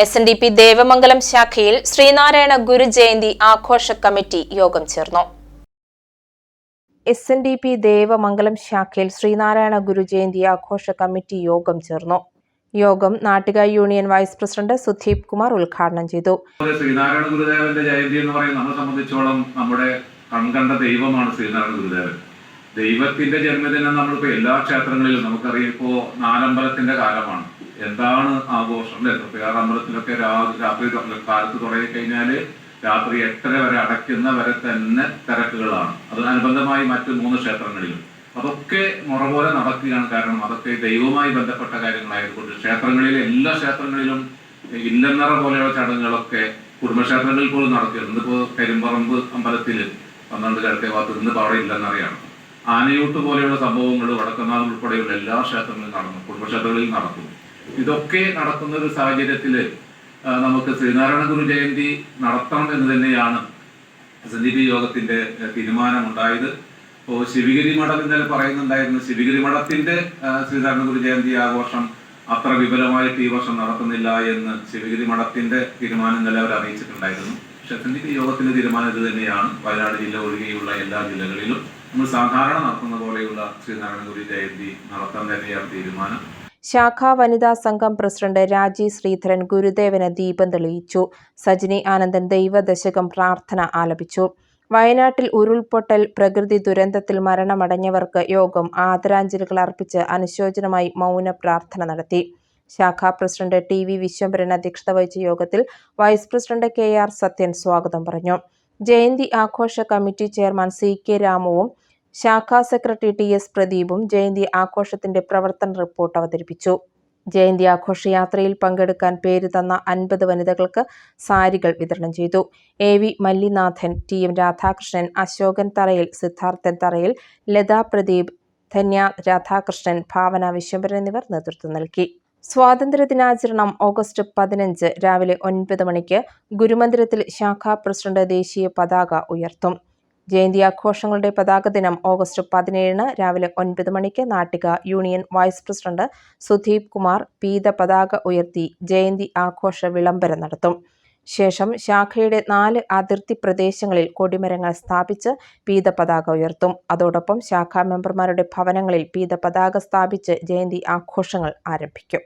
S N D P Devamangalam ശാഖയിൽ ശ്രീനാരായണ ഗുരു ജയന്തി ആഘോഷ committee യോഗം ചേർന്നു. S N D P Devamangalam ശാഖയിൽ ശ്രീനാരായണ ഗുരു ജയന്തി ആഘോഷ കമ്മിറ്റി യോഗം ചേർന്നു. യോഗം Nattika union vice president Sudheep Kumar ഉദ്ഘാടനം ചെയ്തു. ശ്രീനാരായണ ഗുരുദേവന്റെ ജയന്തി എന്ന് പറയുന്നത് നമ്മളെ സംബന്ധിച്ചോളം നമ്മുടെ കൺകണ്ട ദൈവമാണ് ശ്രീനാരായണ ഗുരുദേവൻ. ദൈവത്തിന്റെ ജന്മദിനം നമ്മളിപ്പോ എല്ലാ ക്ഷേത്രങ്ങളിലും നമുക്കറിയാം ഇപ്പോ നാലമ്പലത്തിന്റെ കാലമാണ്. എന്താണ് ആഘോഷം? അല്ലെ? തൃപ്പയാർ അമ്പലത്തിലൊക്കെ രാത്രി കാലത്ത് തുടങ്ങി കഴിഞ്ഞാൽ രാത്രി എട്ടര വരെ അടയ്ക്കുന്ന വരെ തന്നെ തിരക്കുകളാണ്. അത് അനുബന്ധമായി മറ്റു മൂന്ന് ക്ഷേത്രങ്ങളിലും. അതൊക്കെ മുറ പോലെ നടക്കുകയാണ് കാരണം അതൊക്കെ ദൈവവുമായി ബന്ധപ്പെട്ട കാര്യങ്ങളായതുകൊണ്ട് ക്ഷേത്രങ്ങളിലെ എല്ലാ ക്ഷേത്രങ്ങളിലും ഇല്ലെന്നറ പോലെയുള്ള ചടങ്ങുകളൊക്കെ കുടുംബക്ഷേത്രങ്ങളിൽ പോലും നടത്തിയിരുന്നു ഇന്നിപ്പോ കരിമ്പറമ്പ് അമ്പലത്തിൽ പന്ത്രണ്ട് കിഴക്കേ ഭാഗത്ത് ഇന്നിപ്പോ അവിടെ ഇല്ലെന്നറിയാണ് ആനയൂട്ട് പോലെയുള്ള സംഭവങ്ങൾ വടക്കനാഥ് ഉൾപ്പെടെയുള്ള എല്ലാ ക്ഷേത്രങ്ങളിലും നടന്നു കുടുംബക്ഷേത്രങ്ങളിൽ നടക്കും ഇതൊക്കെ നടക്കുന്ന ഒരു സാഹചര്യത്തിൽ നമുക്ക് ശ്രീനാരായണ ഗുരു ജയന്തി നടത്തണം എന്ന് തന്നെയാണ് എസ് എൻ ഡി പി യോഗത്തിന്റെ തീരുമാനമുണ്ടായത്. ഇപ്പോൾ ശിവഗിരി മഠം ഇന്നലെ പറയുന്നുണ്ടായിരുന്നു ശിവഗിരി മഠത്തിന്റെ ശ്രീനാരായണ ഗുരു ജയന്തി ആഘോഷം അത്ര വിപുലമായിട്ട് ഈ വർഷം നടത്തുന്നില്ല എന്ന് ശിവഗിരി മഠത്തിന്റെ തീരുമാനം ഇന്നലെ അവർ അറിയിച്ചിട്ടുണ്ടായിരുന്നു. പക്ഷെ യോഗത്തിന്റെ തീരുമാനം ഇത് തന്നെയാണ്. വയനാട് ജില്ല ഒഴികെയുള്ള എല്ലാ ജില്ലകളിലും നമ്മൾ സാധാരണ നടത്തുന്ന പോലെയുള്ള ശ്രീനാരായണഗുരു ജയന്തി നടത്താൻ തന്നെയാണ് തീരുമാനം. ശാഖാ വനിതാ സംഘം പ്രസിഡന്റ് രാജി ശ്രീധരൻ ഗുരുദേവന് ദീപം തെളിയിച്ചു. സജിനി ആനന്ദൻ ദൈവദശകം പ്രാർത്ഥന ആലപിച്ചു. വയനാട്ടിൽ ഉരുൾപൊട്ടൽ പ്രകൃതി ദുരന്തത്തിൽ മരണമടഞ്ഞവർക്ക് യോഗം ആദരാഞ്ജലികൾ അർപ്പിച്ച് അനുശോചനമായി മൗന പ്രാർത്ഥന നടത്തി. ശാഖാ പ്രസിഡന്റ് ടി വി വിശ്വംഭരൻ അധ്യക്ഷത വഹിച്ച യോഗത്തിൽ vice president K R Sathyan സ്വാഗതം പറഞ്ഞു. ജയന്തി ആഘോഷ കമ്മിറ്റി ചെയർമാൻ സി കെ രാമുവും ശാഖാ സെക്രട്ടറി ടി എസ് പ്രദീപും ജയന്തി ആഘോഷത്തിന്റെ പ്രവർത്തന റിപ്പോർട്ട് അവതരിപ്പിച്ചു. ജയന്തി ആഘോഷയാത്രയിൽ പങ്കെടുക്കാൻ പേര് തന്ന അൻപത് വനിതകൾക്ക് സാരികൾ വിതരണം ചെയ്തു. A V Mallinathan T M Radhakrishnan Ashokan Tharayil Siddharthan Tharayil Lata Pradeep Dhanya Radhakrishnan ഭാവന വിശ്വംഭരൻ എന്നിവർ നേതൃത്വം നൽകി. സ്വാതന്ത്ര്യ ദിനാചരണം ഓഗസ്റ്റ് പതിനഞ്ച് രാവിലെ ഒൻപത് മണിക്ക് ഗുരുമന്ദിരത്തിൽ ശാഖാ പ്രസിഡന്റ് ദേശീയ പതാക ഉയർത്തും. ജയന്തി ആഘോഷങ്ങളുടെ പതാക ദിനം ഓഗസ്റ്റ് പതിനേഴിന് രാവിലെ ഒൻപത് മണിക്ക് Nattika union vice president Sudheep Kumar പീത പതാക ഉയർത്തി ജയന്തി ആഘോഷ വിളംബരം നടത്തും. ശേഷം ശാഖയുടെ നാല് അതിർത്തി പ്രദേശങ്ങളിൽ കൊടിമരങ്ങൾ സ്ഥാപിച്ച് പീത പതാക ഉയർത്തും. അതോടൊപ്പം ശാഖാ മെമ്പർമാരുടെ ഭവനങ്ങളിൽ പീത പതാക സ്ഥാപിച്ച് ജയന്തി ആഘോഷങ്ങൾ ആരംഭിക്കും.